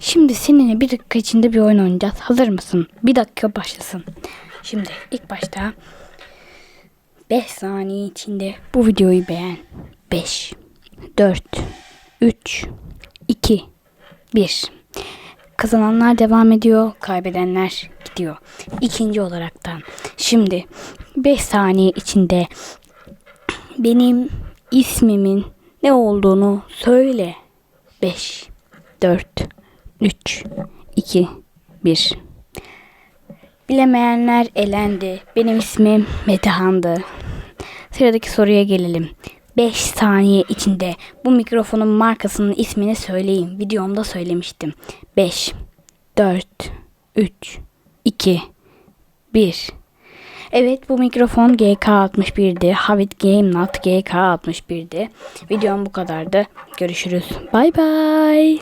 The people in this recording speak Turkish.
Şimdi seninle bir dakika içinde bir oyun oynayacağız. Hazır mısın? Bir dakika başlasın. Şimdi ilk başta 5 saniye içinde bu videoyu beğen. 5, 4, 3, 2, 1. Kazananlar devam ediyor, kaybedenler gidiyor. İkinci olaraktan. Şimdi 5 saniye içinde benim ismimin ne olduğunu söyle. 5, 4, 3, 2, 1. Bilemeyenler elendi. Benim ismim Metehan'dı. Sıradaki soruya gelelim. 5 saniye içinde bu mikrofonun markasının ismini söyleyin. Videomda söylemiştim. 5, 4, 3, 2, 1. Evet bu mikrofon GK61'di. Havit Game Not GK61'di. Videom bu kadardı. Görüşürüz. Bay bay.